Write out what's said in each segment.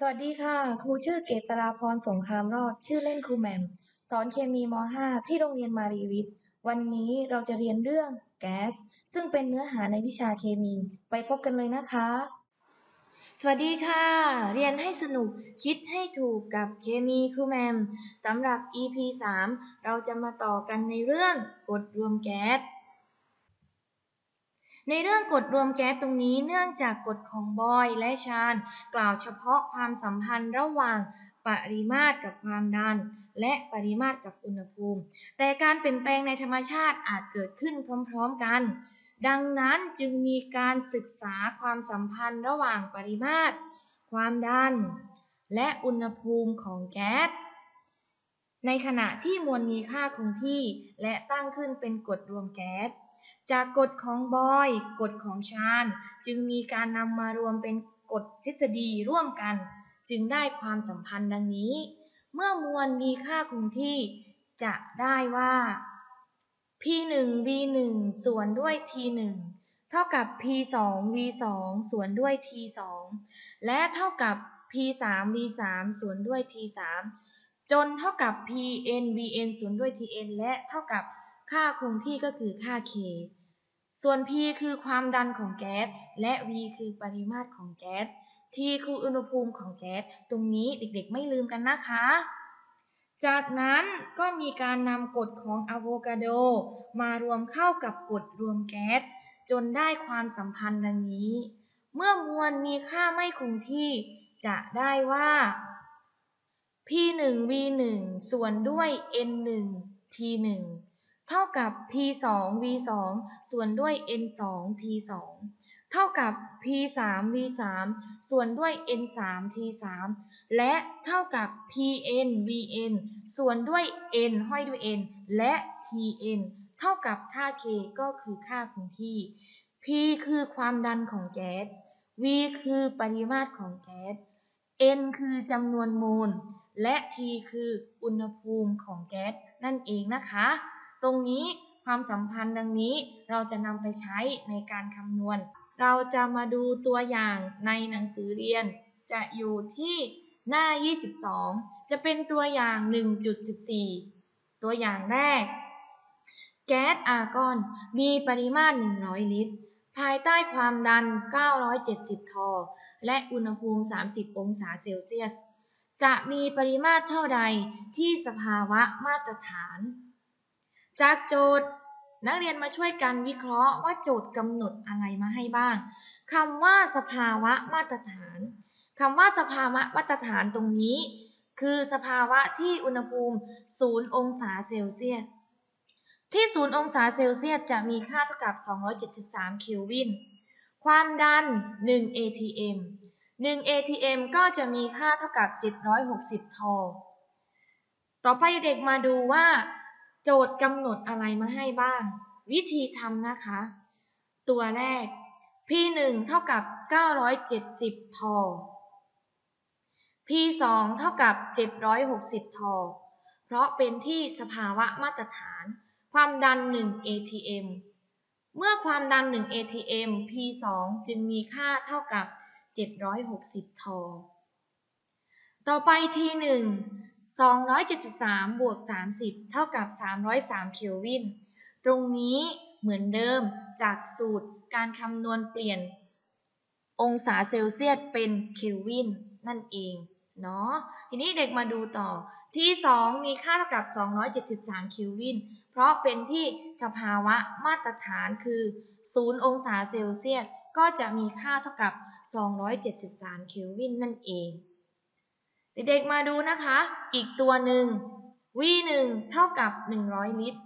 สวัสดีค่ะ ครูชื่อเกษราพรสงครามรอด ชื่อเล่นครูแหม่ม สอนเคมีม .5 ที่โรงเรียนมารีวิทย์ วันนี้เราจะเรียนเรื่องแก๊ส ซึ่งเป็นเนื้อหาในวิชาเคมี ไปพบกันเลยนะคะ สวัสดีค่ะ เรียนให้สนุก คิดให้ถูกกับเคมีครูแมมสำหรับ EP 3 เราจะมาต่อกันในเรื่องกรดรวมแก๊ส ในเรื่องกฎรวมแก๊สตรงนี้เนื่องจากกฎของบอยและชาญกล่าวเฉพาะความสัมพันธ์ระหว่างปริมาตรกับความดัน และปริมาตรกับอุณหภูมิ แต่การเปลี่ยนแปลงในธรรมชาติอาจเกิดขึ้นพร้อมๆกัน ดังนั้นจึงมีการศึกษาความสัมพันธ์ระหว่างปริมาตร ความดัน และอุณหภูมิของแก๊สในขณะที่มวลมีค่าคงที่และตั้งขึ้นเป็นกฎรวมแก๊ส จากกฎของบอยกฎของชาญจึงมีการนำมารวมเป็นกฎทฤษฎีร่วมกัน จึงได้ความสัมพันธ์ดังนี้ เมื่อมวลมีค่าคงที่ จะได้ว่า p1 v1 ส่วนด้วย t1 เท่ากับ p2 v2 ส่วนด้วย t2 และเท่ากับ p3 v3 ส่วนด้วย t3 จนเท่ากับ pn vn ส่วนด้วย tn และเท่ากับค่าคงที่ก็คือค่า k ส่วน p คือความดันของแก๊ส และ v คือปริมาตรของแก๊ส t คืออุณหภูมิของแก๊ส ตรงนี้เด็กๆไม่ลืมกันนะคะ จากนั้นก็มีการนำกฎของอะโวกาโด มารวมเข้ากับกฎรวมแก๊ส จนได้ความสัมพันธ์ดังนี้ เมื่อมวลมีค่าไม่คงที่จะได้ว่า p1 v1 ส่วนด้วย n1 t1 เท่ากับ p2 v2 ส่วนด้วย n2 t2 เท่ากับ p3 v3 ส่วนด้วย n3 t3 และเท่ากับ pn vn ส่วนด้วย n ห้อยด้วย n และ tn เท่ากับค่า k ก็คือค่าคงที่ p คือความดันของแก๊ส v คือปริมาตรของแก๊ส n คือจำนวนโมล และ t คืออุณหภูมิของแก๊สนั่นเองนะคะ ตรงนี้ความสัมพันธ์ดังนี้เราจะนำไปใช้ในการคำนวณ เราจะมาดูตัวอย่างในหนังสือเรียน จะอยู่ที่หน้า 22 จะเป็นตัวอย่าง 1.14 ตัวอย่างแรก แก๊สอาร์กอน มีปริมาตร 100 ลิตร ภายใต้ความดัน 970 ทอ และอุณหภูมิ 30 องศาเซลเซียส จะมีปริมาตรเท่าใดที่สภาวะมาตรฐาน จากโจทย์ นักเรียนมาช่วยกันวิเคราะห์ว่าโจทย์กำหนดอะไรมาให้บ้างคำว่าสภาวะมาตรฐานคำว่าสภาวะมาตรฐานตรงนี้ คือสภาวะที่อุณหภูมิ0องศาเซลเซียสที่0องศาเซลเซียสจะมีค่าเท่ากับ 273 เคลวิน ความดัน 1 atm 1 atm ก็จะมีค่าเท่ากับ 760 ทอ ต่อไปเด็กมาดูว่า โจทย์กำหนดอะไรมาให้บ้าง วิธีทำนะคะ ตัวแรก p1 เท่ากับ 970 ทอ p2 เท่ากับ 760 ทอ เพราะเป็นที่สภาวะมาตรฐาน ความดัน 1 atm เมื่อความดัน 1 atm p2 จึงมีค่าเท่ากับ 760 ทอ ต่อไป t1 273 บวก 30 เท่ากับ 303 เคลวิน ตรงนี้เหมือนเดิมจากสูตรการคำนวณเปลี่ยน องศาเซลเซียสเป็นเคลวินนั่นเองเนาะทีนี้เด็กมาดูต่อที่ 2 มีค่าเท่ากับ 273 เคลวิน เพราะเป็นที่สภาวะมาตรฐานคือ 0 องศาเซลเซียสก็จะมีค่าเท่ากับ 273 เคลวินนั่นเอง เด็กๆมาดูนะคะ อีกตัวหนึ่ง V1 เท่ากับ 100 ลิตร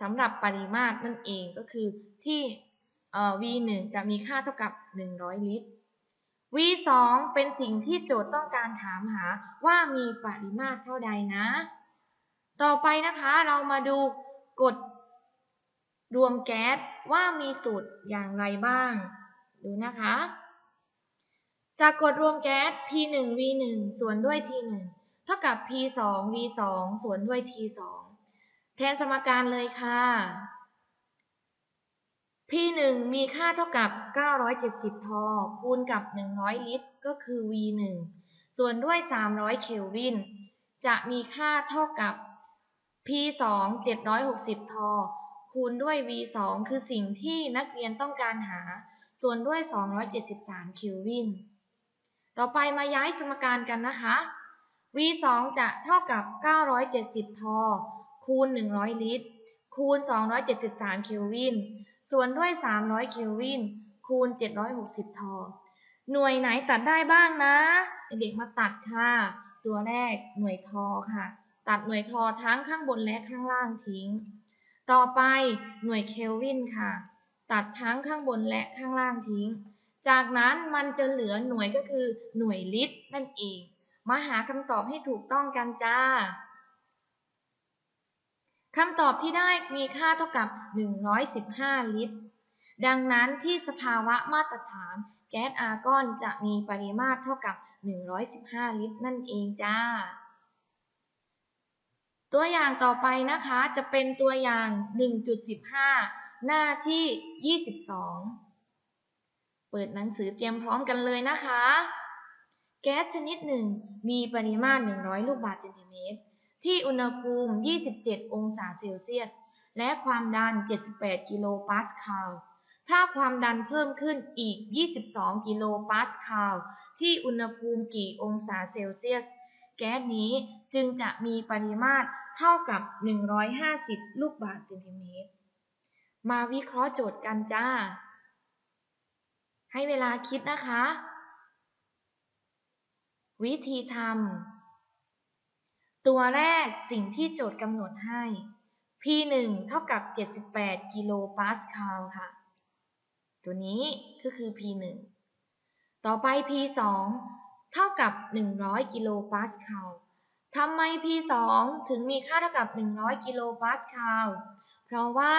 สำหรับปริมาตรนั่นเองก็คือที่ V1 จะมีค่าเท่ากับ 100 ลิตร V2 เป็นสิ่งที่โจทย์ต้องการถามหาว่ามีปริมาตรเท่าใดนะ ต่อไปนะคะเรามาดูกฎรวมแก๊สว่ามีสูตรอย่างไรบ้าง ดูนะคะ จากกฎรวมแก๊ส P1 V1 ส่วนด้วย T1 เท่ากับ P2 V2 ส่วนด้วย T2 แทนสมการเลยค่ะ P1 มีค่าเท่ากับ 970 ทอ คูณกับ 100 ลิตร ก็คือ V1 ส่วนด้วย 300 เคลวิน จะมีค่าเท่ากับ P 2 760 ทอ คูณด้วย V 2 คือสิ่งที่นักเรียนต้องการหา ส่วนด้วย 273 เคลวิน ต่อไปมาย้ายสมการกันนะคะ V 2จะเท่ากับ 970 ทอ คูณ 100 ลิตร คูณ 273 เคลวิน ส่วนด้วย 300 เคลวิน คูณ 760 ทอ หน่วยไหนตัดได้บ้างนะ เด็กมาตัดค่ะ ตัวแรกหน่วยทอค่ะ ตัดหน่วยทอทั้งข้างบนและข้างล่างทิ้ง ต่อไปหน่วยเคลวินค่ะ ตัดทั้งข้างบนและข้างล่างทิ้ง จากนั้นมันจะเหลือหน่วยก็คือหน่วยลิตรนั่นเอง มาหาคำตอบให้ถูกต้องกันจ้าคำตอบที่ได้มีค่าเท่ากับ 115 ลิตร ดังนั้นที่สภาวะมาตรฐานแก๊สอาร์กอนจะมีปริมาตรเท่ากับ 115 ลิตร นั่นเองจ้า ตัวอย่างต่อไปนะคะจะเป็นตัวอย่าง 1.15 หน้าที่ 22 เปิดหนังสือเตรียมพร้อมกันเลยนะคะ แก๊สชนิดหนึ่งมีปริมาตร 100 ลูกบาศก์เซนติเมตร ที่อุณหภูมิ 27 องศาเซลเซียส และความดัน 78 กิโลปาสคาล ถ้าความดันเพิ่มขึ้นอีก 22 กิโลปาสคาล ที่อุณหภูมิกี่องศาเซลเซียส แก๊สนี้จึงจะมีปริมาตรเท่ากับ 150 ลูกบาศก์เซนติเมตร มาวิเคราะห์โจทย์กันจ้า ให้เวลาคิดนะคะ วิธีทำตัวแรกสิ่งที่โจทย์กำหนดให้ P1 เท่ากับ 78 กิโลปาสคาลค่ะ ตัวนี้ก็คือ P1 ต่อไป P2 เท่ากับ 100 กิโลปาสคาลทำไม P2 ถึงมีค่าเท่ากับ 100 กิโลปาสคาล เพราะว่า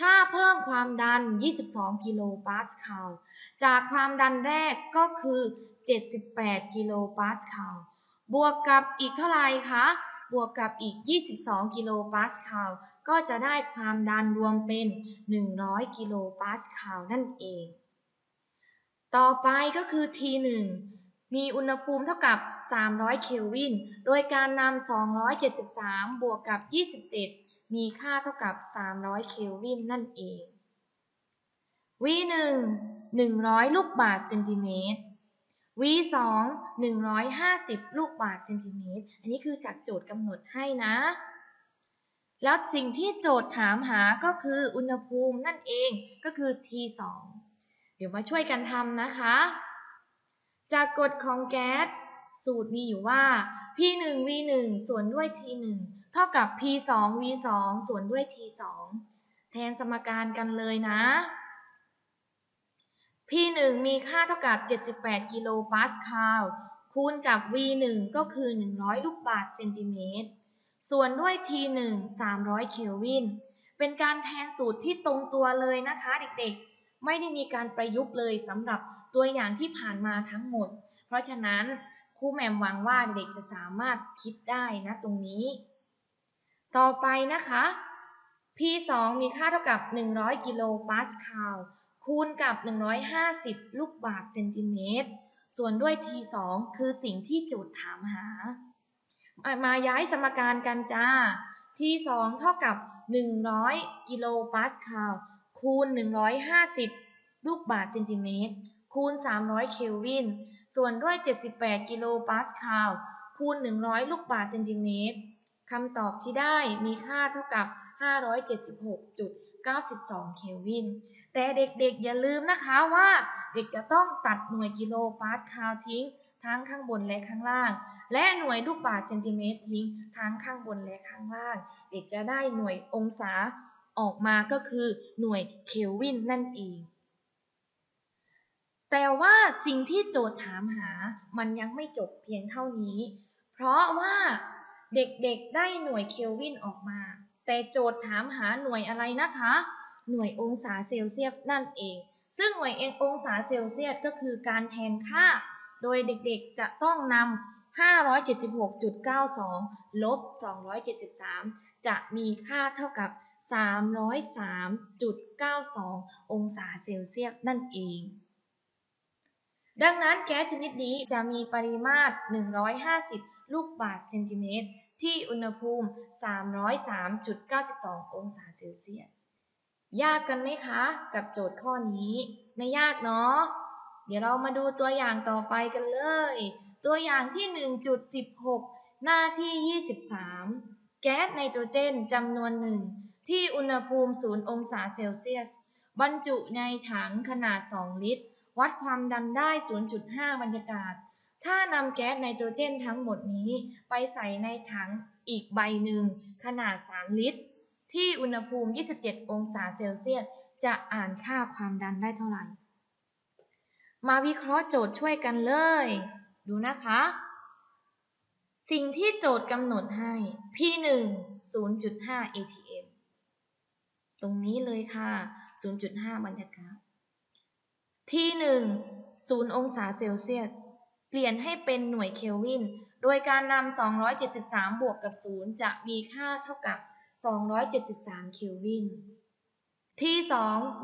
ถ้าเพิ่มความดัน 22 กิโลปาสคาล จากความดันแรกก็คือ 78 กิโลปาสคาล บวกกับอีกเท่าไหร่คะ บวกกับอีก 22 กิโลปาสคาล ก็จะได้ความดันรวมเป็น 100 กิโลปาสคาลนั่นเอง ต่อไปก็คือ T1 มีอุณหภูมิเท่ากับ 300 เคลวิน โดยการนำ 273 บวกกับ 27 มีค่าเท่ากับ 300 เคลวินนั่นเอง V1 100 ลูกบาศก์เซนติเมตร V2 150ลูกบาศก์เซนติเมตร อันนี้คือจากโจทย์กำหนดให้นะ แล้วสิ่งที่โจทย์ถามหาก็คืออุณหภูมินั่นเองก็คือ T2 เดี๋ยวมาช่วยกันทำนะคะ จากกฎของแก๊สสูตรมีอยู่ว่า P1 V1 ส่วนด้วย T1 เท่ากับ P2 V2 ส่วนด้วย T2 แทนสมการกันเลยนะ P1 มีค่าเท่ากับ 78 กิโลปาสคาล คูณกับ V1 ก็คือ 100 ลูกบาศก์เซนติเมตร ส่วนด้วย T1 300 เคลวิน เป็นการแทนสูตรที่ตรงตัวเลยนะคะเด็กๆ ไม่ได้มีการประยุกต์เลยสำหรับตัวอย่างที่ผ่านมาทั้งหมด เพราะฉะนั้นครูแหม่มหวังว่าเด็กๆจะสามารถคิดได้นะตรงนี้ ต่อไปนะคะ P2 มีค่าเท่ากับ 100 กิโลปาสคาล คูณกับ 150 ลูกบาศก์เซนติเมตร ส่วนด้วย T2 คือสิ่งที่โจทย์ถามหา มาย้ายสมการกันจ้า T2 เท่ากับ 100 กิโลปาสคาล คูณ 150 ลูกบาศก์เซนติเมตร คูณ 300 เคลวิน ส่วนด้วย 78 กิโลปาสคาล คูณ 100 ลูกบาศก์เซนติเมตร คำตอบที่ได้มีค่าเท่ากับ 576.92 เคลวิน แต่เด็กๆอย่าลืมนะคะว่าเด็กจะต้องตัดหน่วยกิโลปาสคาลทิ้ง ทั้งข้างบนและข้างล่าง และหน่วยลูกบาศก์เซนติเมตรทิ้ง ทั้งข้างบนและข้างล่าง เด็กจะได้หน่วยองศาออกมาก็คือหน่วยเคลวินนั่นเอง แต่ว่าสิ่งที่โจทย์ถามหามันยังไม่จบเพียงเท่านี้ เพราะว่า เด็กๆ ได้หน่วยเคลวินออกมา แต่โจทย์ถามหาหน่วยอะไรนะคะ หน่วยองศาเซลเซียสนั่นเอง ซึ่งหน่วยเองศาเซลเซียสก็คือการแทนค่า โดยเด็กๆ จะต้องนำ576.92 ลบ 273 จะมีค่าเท่ากับ 303.92 องศาเซลเซียสนั่นเอง ดังนั้นแก๊สชนิดนี้จะมีปริมาตร 150 ลูกบาศก์เซนติเมตร ที่อุณหภูมิ 303.92 องศาเซลเซียส ยากกันไหมคะ กับโจทย์ข้อนี้ ไม่ยากเนาะ เดี๋ยวเรามาดูตัวอย่างต่อไปกันเลย ตัวอย่างที่ 1.16 หน้าที่ 23 แก๊สไนโตรเจนจำนวนหนึ่งที่อุณหภูมิ 0 องศาเซลเซียส บรรจุในถังขนาด 2 ลิตร วัดความดันได้ 0.5 บรรยากาศ ถ้านำแก๊สไนโตรเจนทั้งหมดนี้ไปใส่ในถังอีกใบหนึ่งขนาด 3 ลิตร ที่อุณหภูมิ 27 องศาเซลเซียส จะอ่านค่าความดันได้เท่าไหร่ มาวิเคราะห์โจทย์ช่วยกันเลย ดูนะคะ สิ่งที่โจทย์กำหนดให้ P1 0.5 atm ตรงนี้เลยค่ะ 0.5 บรรยากาศ T1 0 องศาเซลเซียส เปลี่ยนให้เป็นหน่วยเคลวิน โดยการนำ 273 บวกกับ 0 จะมีค่าเท่ากับ 273 เคลวิน T2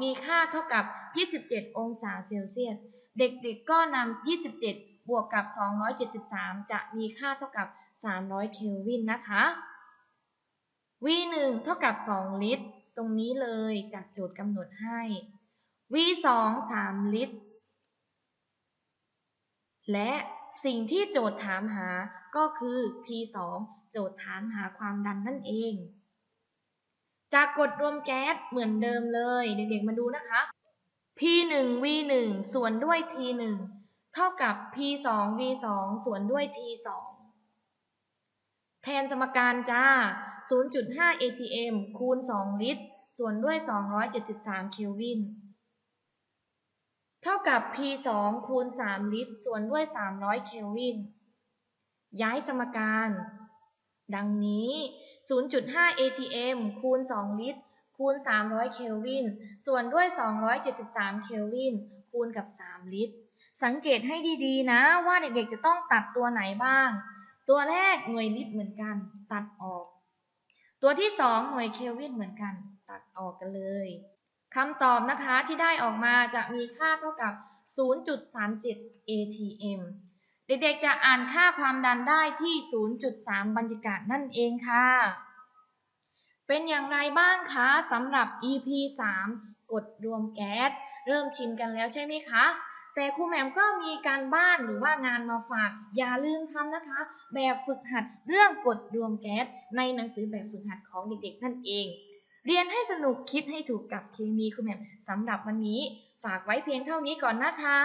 มีค่าเท่ากับ 27 องศาเซลเซียส เด็กๆก็นำ 27 บวกกับ 273 จะมีค่าเท่ากับ 300 เคลวินนะคะ V1 เท่ากับ 2 ลิตร ตรงนี้เลยจากโจทย์กำหนดให้ V2 3 ลิตร และสิ่งที่โจทย์ถามหาก็คือ P2 โจทย์ถามหาความดันนั่นเอง จากกฎรวมแก๊สเหมือนเดิมเลย เด็กๆมาดูนะคะ P1 V1 ส่วนด้วย T1 เท่ากับ P2 V2 ส่วนด้วย T2 แทนสมการจ้า 0.5 atm คูณ 2 ลิตร ส่วนด้วย 273 เคลวิน เท่ากับ P2 คูณ 3 ลิตร ส่วนด้วย 300 เคลวิน ย้ายสมการ ดังนี้ 0.5 atm คูณ 2 ลิตร คูณ 300 เคลวิน ส่วนด้วย 273 เคลวิน คูณกับ 3 ลิตร สังเกตให้ดีๆ นะว่าเด็กๆ จะต้องตัดตัวไหนบ้าง ตัวแรกหน่วยลิตรเหมือนกัน ตัดออก ตัวที่ 2 หน่วยเคลวินเหมือนกัน ตัดออกกันเลย คำตอบนะคะที่ได้ออกมาจะมีค่าเท่ากับ 0.37 atm เด็กๆจะอ่านค่าความดันได้ที่ 0.3 บรรยากาศนั่นเองค่ะ เป็นอย่างไรบ้างคะสำหรับ EP 3 กดรวมแก๊ส เริ่มชินกันแล้วใช่ไหมคะ แต่ครูแหม่มก็มีการบ้านหรือว่างานมาฝาก อย่าลืมทำนะคะ แบบฝึกหัดเรื่องกดรวมแก๊สในหนังสือแบบฝึกหัดของเด็กๆนั่นเอง เรียนให้สนุกคิดให้ถูกกับเคมีคุณแหม่มสำหรับวันนี้ ฝากไว้เพียงเท่านี้ก่อนนะคะ